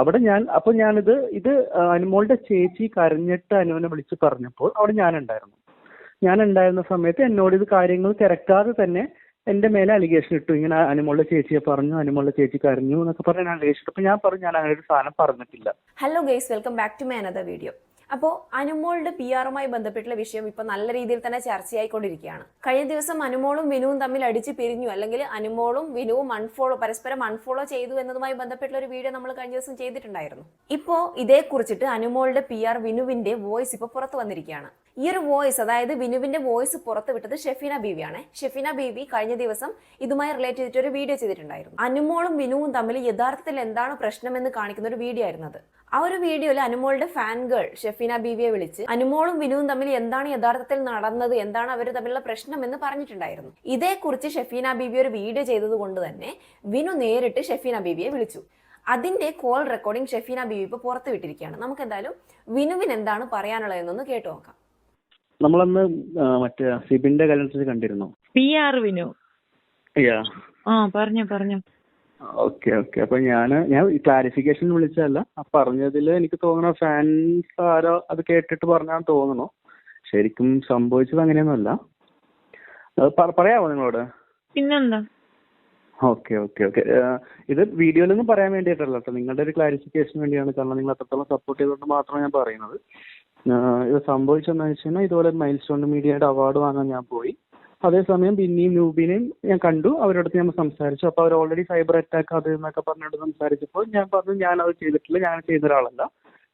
അവിടെ ഞാൻ അപ്പൊ ഞാനിത് ഇത് അനുമോളുടെ ചേച്ചി കരഞ്ഞിട്ട് അനുവിനെ വിളിച്ച് പറഞ്ഞപ്പോൾ അവിടെ ഞാൻ ഉണ്ടായിരുന്നു ഞാൻ ഉണ്ടായിരുന്ന സമയത്ത് എന്നോട് ഇത് കാര്യങ്ങൾ തിരക്കാതെ തന്നെ എന്റെ മേലെ അലിഗേഷൻ ഇട്ടു. ഇങ്ങനെ അനുമോളുടെ ചേച്ചിയെ പറഞ്ഞു അനുമോളുടെ ചേച്ചി കരഞ്ഞു എന്നൊക്കെ പറഞ്ഞ് അലിഗേഷൻ ഇട്ടു. ഞാൻ പറഞ്ഞു ഞാൻ അങ്ങനെ ഒരു സാധനം പറഞ്ഞിട്ടില്ല. Hello guys welcome back to my another video അപ്പോൾ അനുമോളുടെ പി ആറുമായി ബന്ധപ്പെട്ടുള്ള വിഷയം ഇപ്പൊ നല്ല രീതിയിൽ തന്നെ ചർച്ചയായിക്കൊണ്ടിരിക്കുകയാണ്. കഴിഞ്ഞ ദിവസം അനുമോളും വിനുവും തമ്മിൽ അടിച്ച് പിരിഞ്ഞു. അല്ലെങ്കിൽ അനുമോളും വിനുവും അൺഫോളോ പരസ്പരം അൺഫോളോ ചെയ്തു എന്നതുമായി ബന്ധപ്പെട്ടുള്ള ഒരു വീഡിയോ നമ്മൾ കഴിഞ്ഞ ദിവസം ചെയ്തിട്ടുണ്ടായിരുന്നു. ഇപ്പോൾ ഇതേക്കുറിച്ചിട്ട് അനുമോളുടെ പി ആർ വിനുവിന്റെ വോയിസ് ഇപ്പോൾ പുറത്തു വന്നിരിക്കുകയാണ്. ഈ ഒരു വോയിസ് അതായത് വിനുവിന്റെ വോയിസ് പുറത്തു വിട്ടത് ഷെഫീന ബീവിയാണ്. ഷെഫീന ബീവി കഴിഞ്ഞ ദിവസം ഇതുമായി റിലേറ്റ് ചെയ്തിട്ട് ഒരു വീഡിയോ ചെയ്തിട്ടുണ്ടായിരുന്നു. അനുമോളും വിനുവും തമ്മിൽ യഥാർത്ഥത്തിൽ എന്താണ് പ്രശ്നം എന്ന് കാണിക്കുന്ന ഒരു വീഡിയോ ആയിരുന്നത് ആ ഒരു വീഡിയോയിൽ അനുമോളുടെ ഫാൻ ഗേൾ ഷെഫീന ബീവിയെ വിളിച്ച് അനുമോളും വിനുവും തമ്മിൽ എന്താണ് യഥാർത്ഥത്തിൽ നടന്നത്? എന്താണ് അവർ തമ്മിലുള്ള പ്രശ്നം എന്ന് പറഞ്ഞിട്ടുണ്ടായിരുന്നു. ഇതേക്കുറിച്ച് ഷെഫീന ബീവി ഒരു വീഡിയോ ചെയ്തതുകൊണ്ട് തന്നെ വിനു നേരിട്ട് ഷെഫീന ബീവിയെ വിളിച്ചു. അതിന്റെ കോൾ റെക്കോർഡിംഗ് ഷെഫീന ബീവി ഇപ്പോൾ പുറത്തു വിട്ടിരിക്കുകയാണ്. നമുക്ക് എന്തായാലും വിനുവിന് എന്താണ് പറയാനുള്ളതെന്നൊന്ന് കേട്ടു നോക്കാം. നമ്മളന്ന് മറ്റേ സിബിന്റെ കല്യാണത്തിൽ കണ്ടിരുന്നു? P R Vinu. യാ ആ പറഞ്ഞു പറഞ്ഞോ. Okay okay. അപ്പൊ ഞാൻ ഞാൻ ക്ലാരിഫിക്കേഷൻ വിളിച്ചതല്ല. ആ പറഞ്ഞതിൽ എനിക്ക് തോന്നണ ഫാൻസ് ആരോ അത് കേട്ടിട്ട് പറഞ്ഞാന്ന് തോന്നണു ശരിക്കും സംഭവിച്ചത് അങ്ങനെയൊന്നുമല്ല. പറയാമോ നിങ്ങളോട്? പിന്നെന്താ? Okay okay okay. ഇത് വീഡിയോയിലൊന്നും പറയാൻ വേണ്ടിയിട്ടല്ല കേട്ടോ നിങ്ങളുടെ ഒരു ക്ലാരിഫിക്കേഷൻ വേണ്ടിയാണ്. കാരണം നിങ്ങൾ അത്രത്തോളം സപ്പോർട്ട് ചെയ്തുകൊണ്ട് മാത്രമേ ഞാൻ പറയുന്നത്. ഇത് സംഭവിച്ചെന്ന് വെച്ച് കഴിഞ്ഞാൽ ഇതുപോലെ മൈൽ സ്റ്റോൺ മീഡിയയുടെ അവാർഡ് വാങ്ങാൻ ഞാൻ പോയി. അതേസമയം ബിന്നിയും നൂബിനെയും ഞാൻ കണ്ടു. അവരുടെ ഞാൻ സംസാരിച്ചു. അപ്പോൾ അവർ ഓൾറെഡി സൈബർ അറ്റാക്ക് അത് എന്നൊക്കെ പറഞ്ഞിട്ട് സംസാരിച്ചപ്പോൾ ഞാൻ പറഞ്ഞു ഞാൻ അത് ചെയ്തിട്ടില്ല. ഞാൻ ചെയ്യുന്ന ഒരാളല്ല.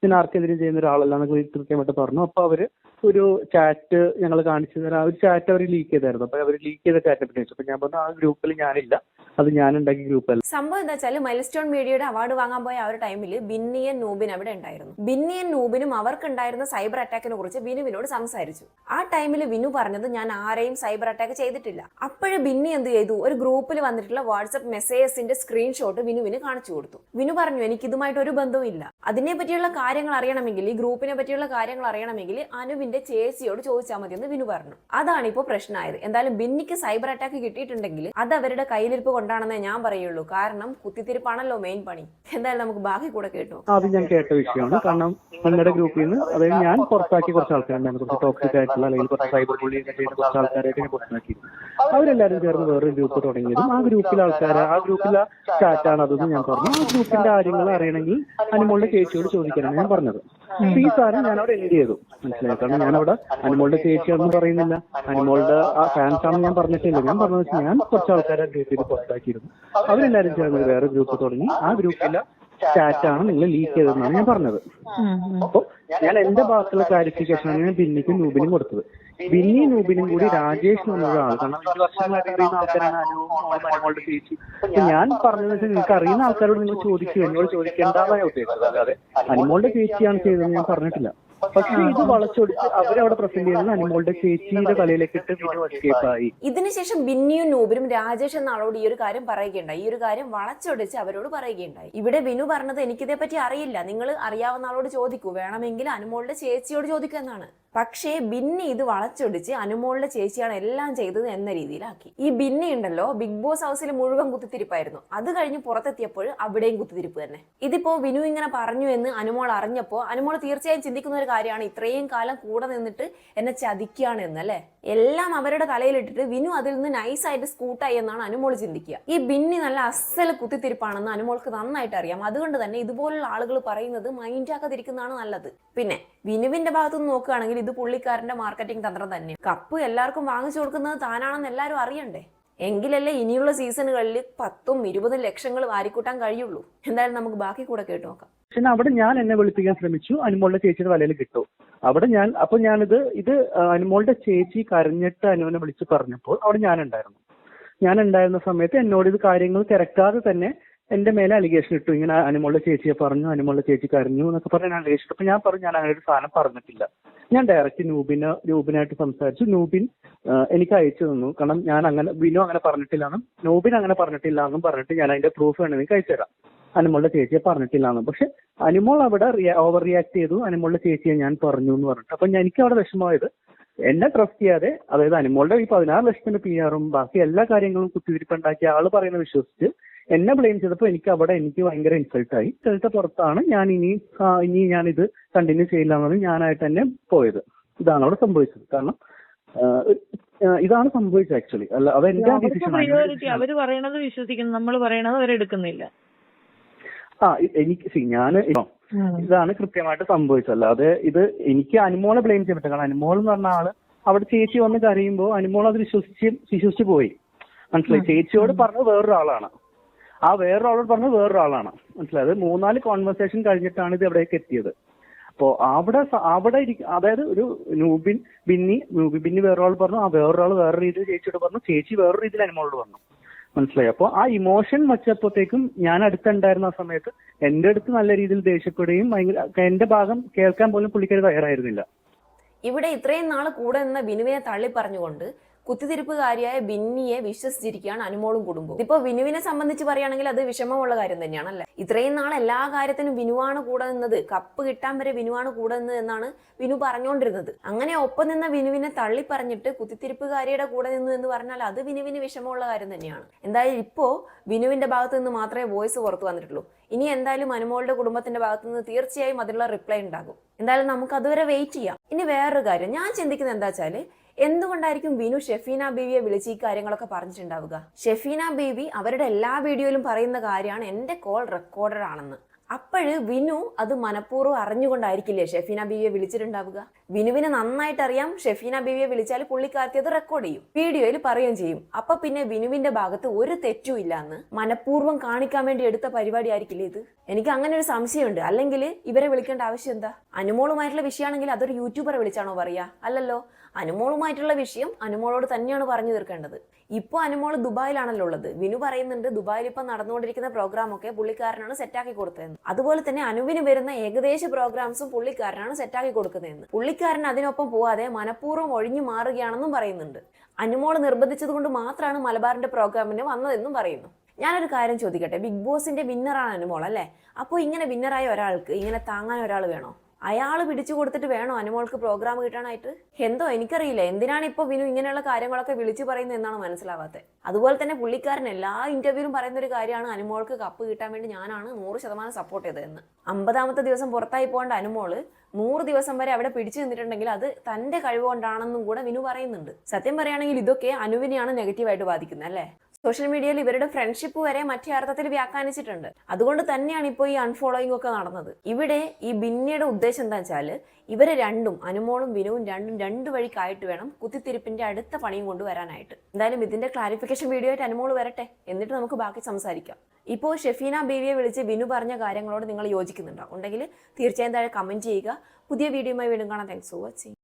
ഞാൻ ആർക്കെതിരെ ചെയ്യുന്ന ഒരാളല്ല എന്നൊക്കെ കൃത്യമായിട്ട് പറഞ്ഞു. അപ്പോൾ അവർ ഒരു ചാറ്റ് ഞങ്ങൾ കാണിച്ചു തരാം ഒരു ചാറ്റ് അവർ ലീക്ക് ചെയ്തായിരുന്നു. അപ്പോൾ അവർ ലീക്ക് ചെയ്ത ചാറ്റ് അപ്പൊ ഞാൻ പറഞ്ഞു ആ ഗ്രൂപ്പിൽ ഞാനില്ല. അത് ഞാൻ ഉണ്ടാക്കിയ അല്ല. സംഭവം എന്താ വെച്ചാൽ മൈൽസ്റ്റോൺ മീഡിയയുടെ അവാർഡ് വാങ്ങാൻ പോയ ആ ഒരു ടൈമിൽ ബിന്നിയൻ നൂബിൻ അവിടെ ഉണ്ടായിരുന്നു. ബിന്നിയൻ നൂബിനും അവർക്ക് ഉണ്ടായിരുന്ന സൈബർ അറ്റാക്കിനെ കുറിച്ച് വിനുവിനോട് സംസാരിച്ചു. ആ ടൈമിൽ വിനു പറഞ്ഞത് ഞാൻ ആരെയും സൈബർ അറ്റാക്ക് ചെയ്തിട്ടില്ല. അപ്പോഴും ബിന്നി എന്ത് ചെയ്തു? ഒരു ഗ്രൂപ്പിൽ വന്നിട്ടുള്ള വാട്സ്ആപ്പ് മെസ്സേജസിന്റെ സ്ക്രീൻഷോട്ട് വിനുവിന് കാണിച്ചു കൊടുത്തു. വിനു പറഞ്ഞു എനിക്ക് ഇതുമായിട്ട് ഒരു ബന്ധവുമില്ല അതിനെ പറ്റിയുള്ള കാര്യങ്ങൾ അറിയണമെങ്കിൽ ഈ ഗ്രൂപ്പിനെ പറ്റിയുള്ള കാര്യങ്ങൾ അറിയണമെങ്കിൽ അനുവിന്റെ ചേച്ചിയോട് ചോദിച്ചാൽ മതി എന്ന് വിനു പറഞ്ഞു. അതാണ് ഇപ്പോൾ പ്രശ്നമായത് എന്തായാലും ബിന്നിക്ക് സൈബർ അറ്റാക്ക് കിട്ടിയിട്ടുണ്ടെങ്കിൽ അത് അവരുടെ കയ്യിലിരിപ്പ് കൊണ്ടാണെന്നേ ഞാൻ പറയുള്ളൂ. കാരണം കുത്തിത്തിരിപ്പാണല്ലോ മെയിൻ പണി. എന്തായാലും നമുക്ക് ബാക്കി കൂടെ കേട്ടു അത് ഞാൻ കേട്ട വിഷയമാണ്. കാരണം നിങ്ങളുടെ ഗ്രൂപ്പിൽ നിന്ന് അതായത് ഞാൻ പുറത്താക്കി കുറച്ച് ആൾക്കാരുണ്ടായിരുന്നു. കുറച്ച് ടോക്സിക് ആയിട്ടുള്ള അല്ലെങ്കിൽ കുറച്ച് സൈബർ ബുള്ളിങ് ചെയ്യുന്ന കുറച്ച് ആൾക്കാരായിട്ട് ഞാൻ പുറത്താക്കി അവരെല്ലാവരും ചേർന്ന് വേറൊരു ഗ്രൂപ്പ് തുടങ്ങിയതും ആ ഗ്രൂപ്പിലെ ആൾക്കാർ ആ ഗ്രൂപ്പിലെ ചാറ്റാണ് അതെന്ന് ഞാൻ പറഞ്ഞു. ആ ഗ്രൂപ്പിന്റെ കാര്യങ്ങൾ അറിയണമെങ്കിൽ അനുമോളുടെ ചേച്ചിയോട് ചോദിക്കാനാണ് ഞാൻ പറഞ്ഞത്. അപ്പൊ ഈ സാധനം ഞാൻ അവിടെ എൻഡ് ചെയ്തു. മനസ്സിലായി? കാരണം ഞാൻ അവിടെ അനുമോളുടെ ചേച്ചിയാണെന്ന് പറയുന്നില്ല. അനുമോളുടെ ആ ഫാൻസ് ആണെന്ന് ഞാൻ പറഞ്ഞിട്ടില്ല. ഞാൻ പറഞ്ഞത് ഞാൻ കുറച്ച് ആൾക്കാരെ ഗ്രൂപ്പിൽ പുറത്താക്കിയിരുന്നു അവരെല്ലാരും ചേർന്ന് വേറെ ഗ്രൂപ്പ് തുടങ്ങി. ആ ഗ്രൂപ്പിലെ ചാറ്റാണ് നിങ്ങൾ ലീക്ക് ചെയ്തതെന്നാണ് ഞാൻ പറഞ്ഞത്. അപ്പൊ ഞാൻ എന്റെ ഭാഗത്തുള്ള ക്ലാരിഫിക്കേഷൻ ആണ് ഞാൻ ബിന്നിക്കും നൂബിനും കൊടുത്തത്. ബിന്നി നൂബിനും കൂടി രാജേഷ് എന്നുള്ള ആൾ കാരണം അഞ്ച് വർഷങ്ങളായിട്ട് അറിയുന്ന ആൾക്കാരാണ് ചേച്ചി. അപ്പൊ ഞാൻ പറഞ്ഞത് വെച്ചാൽ നിങ്ങൾക്ക് അറിയുന്ന ആൾക്കാരോട് നിങ്ങൾ ചോദിക്കുക എന്നോട് ചോദിക്കേണ്ടതാണ് ഞാൻ ഉദ്ദേശിച്ചത് അല്ലാതെ അനുമോളുടെ ചേച്ചിയാണ് ചെയ്തതെന്ന് ഞാൻ പറഞ്ഞിട്ടില്ല. പക്ഷെ ഇത് വളച്ചൊടിച്ച് അവരവിടെ പ്രസന്റ് ചെയ്തത് അനുമോളുടെ ചേച്ചിയുടെ തലയിലേക്ക് ഇട്ട് വിനു എസ്കേപ്പ് ആയി. ഇതിനുശേഷം ബിന്നിയും നൂബിനും രാജേഷ് എന്ന ആളോട് ഈ ഒരു കാര്യം പറയുകയുണ്ടായി. ഈ ഒരു കാര്യം വളച്ചൊടിച്ച് അവരോട് പറയുകയുണ്ടായി. ഇവിടെ വിനു പറഞ്ഞത് എനിക്കിതേ പറ്റി അറിയില്ല. നിങ്ങൾ അറിയാവുന്ന ആളോട് ചോദിക്കൂ. വേണമെങ്കിൽ അനുമോളുടെ ചേച്ചിയോട് ചോദിക്കൂ എന്നാണ്. പക്ഷേ ബിന്നി ഇത് വളച്ചൊടിച്ച് അനുമോളുടെ ചേച്ചിയാണ് എല്ലാം ചെയ്തത് എന്ന രീതിയിലാക്കി. ഈ ബിന്നി ഉണ്ടല്ലോ ബിഗ് ബോസ് ഹൗസിൽ മുഴുവൻ കുത്തിത്തിരിപ്പായിരുന്നു. അത് കഴിഞ്ഞ് പുറത്തെത്തിയപ്പോൾ അവിടെയും കുത്തിത്തിരിപ്പ് തന്നെ. ഇതിപ്പോ വിനു ഇങ്ങനെ പറഞ്ഞു എന്ന് അനുമോൾ അറിഞ്ഞപ്പോൾ അനുമോൾ തീർച്ചയായും ചിന്തിക്കുന്ന ഒരു കാര്യമാണ് ഇത്രയും കാലം കൂടെ നിന്നിട്ട് എന്നെ ചതിക്കുകയാണ് എന്ന് അല്ലേ എല്ലാം അവരുടെ തലയിലിട്ടിട്ട് വിനു അതിൽ നിന്ന് നൈസായിട്ട് സ്കൂട്ടായി എന്നാണ് അനുമോൾ ചിന്തിക്കുക. ഈ ബിന്നി നല്ല അസൽ കുത്തിത്തിരിപ്പാണെന്ന് അനുമോൾക്ക് നന്നായിട്ട് അറിയാം. അതുകൊണ്ട് തന്നെ ഇതുപോലുള്ള ആളുകൾ പറയുന്നത് മൈൻഡാക്കാതിരിക്കുന്നതാണ് നല്ലത്. പിന്നെ വിനുവിന്റെ ഭാഗത്തുനിന്ന് നോക്കുകയാണെങ്കിൽ ഇത് പുള്ളിക്കാരന്റെ മാർക്കറ്റിംഗ് തന്ത്രം തന്നെ കപ്പ് എല്ലാവർക്കും വാങ്ങിച്ചു കൊടുക്കുന്നത് താനാണെന്ന് എല്ലാവരും അറിയണ്ടേ? എങ്കിലല്ലേ ഇനിയുള്ള സീസണുകളിൽ പത്തും ഇരുപതും ലക്ഷങ്ങൾ വാരിക്കൂട്ടാൻ കഴിയുള്ളൂ. എന്തായാലും നമുക്ക് ബാക്കി കൂടെ കേട്ടു നോക്കാം. പക്ഷെ അവിടെ ഞാൻ എന്നെ വിളിപ്പിക്കാൻ ശ്രമിച്ചു. അനുമോളുടെ ചേച്ചിയുടെ വലയിൽ കിട്ടും. അവിടെ ഞാൻ അപ്പൊ ഞാനിത് ഇത് അനുമോളുടെ ചേച്ചി കരഞ്ഞിട്ട് അനുവിനെ വിളിച്ച് പറഞ്ഞപ്പോൾ അവിടെ ഞാനുണ്ടായിരുന്നു. ഞാൻ ഉണ്ടായിരുന്ന സമയത്ത് എന്നോട് ഇത് കാര്യങ്ങൾ തിരക്കാതെ തന്നെ എന്റെ മേലെ അലിഗേഷൻ ഇട്ടു. ഇങ്ങനെ അനുമോളുടെ ചേച്ചിയെ പറഞ്ഞു അനുമോളുടെ ചേച്ചി കരഞ്ഞു എന്നൊക്കെ പറഞ്ഞ് അലിഗേഷൻ അപ്പൊ ഞാൻ പറഞ്ഞു ഞാൻ അങ്ങനെ ഒരു സാധനം പറഞ്ഞിട്ടില്ല. ഞാൻ ഡയറക്റ്റ് നൂബിന് നൂബിനായിട്ട് സംസാരിച്ചു. നൂബിൻ എനിക്ക് അയച്ചു തന്നു. കാരണം ഞാൻ അങ്ങനെ വിനു അങ്ങനെ പറഞ്ഞിട്ടില്ല എന്നും നൂബിൻ അങ്ങനെ പറഞ്ഞിട്ടില്ല എന്നും പറഞ്ഞിട്ട് ഞാൻ അതിന്റെ പ്രൂഫ് വേണമെങ്കിൽ നിങ്ങൾക്ക് അയച്ചു തരാം. അനുമോളുടെ ചേച്ചിയെ പറഞ്ഞിട്ടില്ല പക്ഷെ അനുമോൾ അവിടെ ഓവർ റിയാക്ട് ചെയ്തു. അനുമോളുടെ ചേച്ചിയെ ഞാൻ പറഞ്ഞു എന്ന് പറഞ്ഞിട്ട്. അപ്പൊ എനിക്ക് അവിടെ വിഷമമായത് എന്നെ ട്രസ്റ്റ് ചെയ്യാതെ അതായത് അനുമോളുടെ ഈ പതിനാറ് ലക്ഷത്തിന്റെ പി ആറും ബാക്കി എല്ലാ കാര്യങ്ങളും കുത്തിവിരിപ്പുണ്ടാക്കി ആൾ പറയുന്നത് വിശ്വസിച്ച് എന്നെ ബ്ലെയിം ചെയ്തപ്പോൾ എനിക്ക് അവിടെ എനിക്ക് ഭയങ്കര ഇൻസൾട്ട് ആയി. ഇൻസൾട്ട് പുറത്താണ് ഞാൻ ഇനി ഇനി ഞാൻ ഇത് കണ്ടിന്യൂ ചെയ്യില്ല എന്നത് ഞാനായിട്ട് തന്നെ പോയത്. ഇതാണ് അവിടെ സംഭവിച്ചത്. കാരണം ഇതാണ് സംഭവിച്ചത് ആക്ച്വലി അല്ല അത് എന്റെ ഡിസിഷൻ അവർ പറയണത് വിശ്വസിക്കുന്നു. നമ്മൾ പറയണത് അവരെടുക്കുന്നില്ല ആ എനിക്ക് സി ഞാൻ ഇതാണ് കൃത്യമായിട്ട് സംഭവിച്ചത്. അല്ലാതെ ഇത് എനിക്ക് അനുമോളെ ബ്ലെയിം ചെയ്യാൻ പറ്റില്ല കാരണം അനുമോൾ എന്ന് പറഞ്ഞ ആൾ അവിടെ ചേച്ചി വന്ന് കരയുമ്പോൾ അനുമോൾ അത് വിശ്വസിച്ച് വിശ്വസിച്ച് പോയി. മനസ്സിലായി? ചേച്ചിയോട് പറഞ്ഞത് വേറൊരാളാണ്. ആ വേറൊരാളോട് പറഞ്ഞത് വേറൊരാളാണ്. മനസ്സിലായത് മൂന്നാൽ കോൺവെർസേഷൻ കഴിഞ്ഞിട്ടാണ് ഇത് എവിടേക്ക് എത്തിയത്. അപ്പോ അവിടെ അവിടെ അതായത് ഒരു നൂബിൻ ബിന്നി നൂബി ബിന്നി വേറൊരാൾ പറഞ്ഞു ആ വേറൊരാൾ വേറെ രീതിയിൽ ചേച്ചിയോട് പറഞ്ഞു ചേച്ചി വേറെ രീതിയിൽ അനുമോളോട് പറഞ്ഞു. മനസ്സിലായി? അപ്പോൾ ആ ഇമോഷൻ വച്ചപ്പോഴത്തേക്കും ഞാൻ അടുത്തുണ്ടായിരുന്ന ആ സമയത്ത് എന്റെ അടുത്ത് നല്ല രീതിയിൽ ദേഷ്യപ്പെടുകയും ഭയങ്കര എന്റെ ഭാഗം കേൾക്കാൻ പോലും പുള്ളിക്കാർ തയ്യാറായിരുന്നില്ല ഇവിടെ ഇത്രയും നാൾ കൂടെ നിന്ന ബിനുവിനെ തള്ളി പറഞ്ഞുകൊണ്ട് കുത്തിത്തിരിപ്പുകാരിയായ ബിന്നിയെ വിശ്വസിച്ചിരിക്കുകയാണ് അനുമോളും കുടുംബവും. ഇപ്പൊ വിനുവിനെ സംബന്ധിച്ച് പറയുകയാണെങ്കിൽ അത് വിഷമമുള്ള കാര്യം തന്നെയാണല്ലേ? ഇത്രയും നാൾ എല്ലാ കാര്യത്തിനും വിനുവാണ് കൂടെ നിന്നത്. കപ്പ് കിട്ടാൻ വരെ വിനുവാണ് കൂടെ നിന്നത് എന്നാണ് വിനു പറഞ്ഞുകൊണ്ടിരുന്നത് അങ്ങനെ ഒപ്പം നിന്ന വിനുവിനെ തള്ളി പറഞ്ഞിട്ട് കുത്തിത്തിരിപ്പുകാരിയുടെ കൂടെ നിന്നു എന്ന് പറഞ്ഞാൽ അത് വിനുവിന് വിഷമമുള്ള കാര്യം തന്നെയാണ്. എന്തായാലും ഇപ്പോ വിനുവിന്റെ ഭാഗത്ത് നിന്ന് മാത്രമേ വോയിസ് പുറത്തു വന്നിട്ടുള്ളൂ. ഇനി എന്തായാലും അനുമോളുടെ കുടുംബത്തിന്റെ ഭാഗത്ത് നിന്ന് തീർച്ചയായും അതിനുള്ള റിപ്ലൈ ഉണ്ടാകും. എന്തായാലും നമുക്ക് അതുവരെ വെയിറ്റ് ചെയ്യാം. ഇനി വേറൊരു കാര്യം. ഞാൻ ചിന്തിക്കുന്നത് എന്താ വെച്ചാൽ എന്തുകൊണ്ടായിരിക്കും വിനു ഷെഫീന ബേബിയെ വിളിച്ച് ഈ കാര്യങ്ങളൊക്കെ പറഞ്ഞിട്ടുണ്ടാവുക? ഷെഫീന ബേബി അവരുടെ എല്ലാ വീഡിയോയിലും പറയുന്ന കാര്യമാണ് എന്റെ കോൾ റെക്കോർഡഡ് ആണെന്ന്. അപ്പോഴ് വിനു അത് മനഃപൂർവം അറിഞ്ഞുകൊണ്ടായിരിക്കില്ലേ ഷെഫീന ബീവിയെ വിളിച്ചിട്ടുണ്ടാവുക? വിനുവിനെ നന്നായിട്ട് അറിയാം ഷെഫീന ബീവിയെ വിളിച്ചാൽ പുള്ളിക്കാർത്തി അത് റെക്കോർഡ് ചെയ്യും വീഡിയോയിൽ പറയുകയും ചെയ്യും. അപ്പൊ പിന്നെ വിനുവിന്റെ ഭാഗത്ത് ഒരു തെറ്റും ഇല്ലാന്ന് മനഃപൂർവം കാണിക്കാൻ വേണ്ടി എടുത്ത പരിപാടി ആയിരിക്കില്ലേ ഇത്? എനിക്ക് അങ്ങനെ ഒരു സംശയമുണ്ട്. അല്ലെങ്കിൽ ഇവരെ വിളിക്കേണ്ട ആവശ്യം എന്താ? അനുമോളുമായിട്ടുള്ള വിഷയമാണെങ്കിൽ അതൊരു യൂട്യൂബറെ വിളിച്ചാണോ പറയാ അല്ലല്ലോ. അനുമോളുമായിട്ടുള്ള വിഷയം അനുമോളോട് തന്നെയാണ് പറഞ്ഞു തീർക്കേണ്ടത്. ഇപ്പോൾ അനുമോൾ ദുബായിലാണല്ലോ ഉള്ളത്. വിനു പറയുന്നുണ്ട് ദുബായിൽ ഇപ്പം നടന്നുകൊണ്ടിരിക്കുന്ന പ്രോഗ്രാമൊക്കെ പുള്ളിക്കാരനാണ് സെറ്റാക്കി കൊടുത്തതെന്ന്. അതുപോലെ തന്നെ അനുവിന് വരുന്ന ഏകദേശ പ്രോഗ്രാംസും പുള്ളിക്കാരനാണ് സെറ്റാക്കി കൊടുക്കുന്നതെന്ന്. പുള്ളിക്കാരൻ അതിനൊപ്പം പോവാതെ മനഃപൂർവം ഒഴിഞ്ഞു മാറുകയാണെന്നും പറയുന്നുണ്ട്. അനുമോൾ നിർബന്ധിച്ചതുകൊണ്ട് മാത്രമാണ് മലബാറിന്റെ പ്രോഗ്രാമിന് വന്നതെന്നും പറയുന്നു. ഞാനൊരു കാര്യം ചോദിക്കട്ടെ? ബിഗ് ബോസിന്റെ വിന്നറാണ് അനുമോൾ അല്ലേ? അപ്പോൾ ഇങ്ങനെ വിന്നറായ ഒരാൾക്ക് ഇങ്ങനെ താങ്ങാൻ ഒരാൾ വേണോ? അയാൾ പിടിച്ചു കൊടുത്തിട്ട് വേണോ? അനുമോൾക്ക് പ്രോഗ്രാം കിട്ടാനായിട്ട്? എന്തോ എനിക്കറിയില്ല. എന്തിനാണ് ഇപ്പോൾ വിനു ഇങ്ങനെയുള്ള കാര്യങ്ങളൊക്കെ വിളിച്ചു പറയുന്നത് എന്നാണ് മനസ്സിലാവാത്തത് അതുപോലെ തന്നെ പുള്ളിക്കാരൻ എല്ലാ ഇന്റർവ്യൂവിലും പറയുന്ന ഒരു കാര്യമാണ് അനുമോൾക്ക് കപ്പ് കിട്ടാൻ വേണ്ടി ഞാനാണ് നൂറ് ശതമാനം സപ്പോർട്ട് ചെയ്തതെന്ന്. അമ്പതാമത്തെ ദിവസം പുറത്തായി പോകേണ്ട അനുമോൾ നൂറ് ദിവസം വരെ അവിടെ പിടിച്ചു നിന്നിട്ടുണ്ടെങ്കിൽ അത് തന്റെ കഴിവ് കൊണ്ടാണെന്നും കൂടെ വിനു പറയുന്നുണ്ട്. സത്യം പറയുകയാണെങ്കിൽ ഇതൊക്കെ അനുവിനെയാണ് നെഗറ്റീവായിട്ട് ബാധിക്കുന്നത് അല്ലേ? സോഷ്യൽ മീഡിയയിൽ ഇവരുടെ ഫ്രണ്ട്ഷിപ്പ് വരെ മറ്റേ അർത്ഥത്തിൽ വ്യാഖ്യാനിച്ചിട്ടുണ്ട്. അതുകൊണ്ട് തന്നെയാണ് ഇപ്പോൾ ഈ അൺഫോളോയിങ് ഒക്കെ നടന്നത്. ഇവിടെ ഈ ബിന്നിയുടെ ഉദ്ദേശം എന്താ വെച്ചാൽ ഇവരെ രണ്ടും അനുമോളും വിനുവും രണ്ടും രണ്ട് വഴിക്കായിട്ട് വേണം കുത്തിത്തിരിപ്പിന്റെ അടുത്ത പണിയും കൊണ്ടുവരാനായിട്ട് എന്തായാലും ഇതിന്റെ ക്ലാരിഫിക്കേഷൻ വീഡിയോ ആയിട്ട് അനുമോൾ വരട്ടെ എന്നിട്ട് നമുക്ക് ബാക്കി സംസാരിക്കാം. ഇപ്പോൾ ഷെഫീന ബേബിയെ വിളിച്ച് വിനു പറഞ്ഞ കാര്യങ്ങളോട് നിങ്ങൾ യോജിക്കുന്നുണ്ടോ? ഉണ്ടെങ്കിൽ തീർച്ചയായും താഴെ കമന്റ് ചെയ്യുക. പുതിയ വീഡിയോയുമായി വീണ്ടും കാണാം. Thanks for watching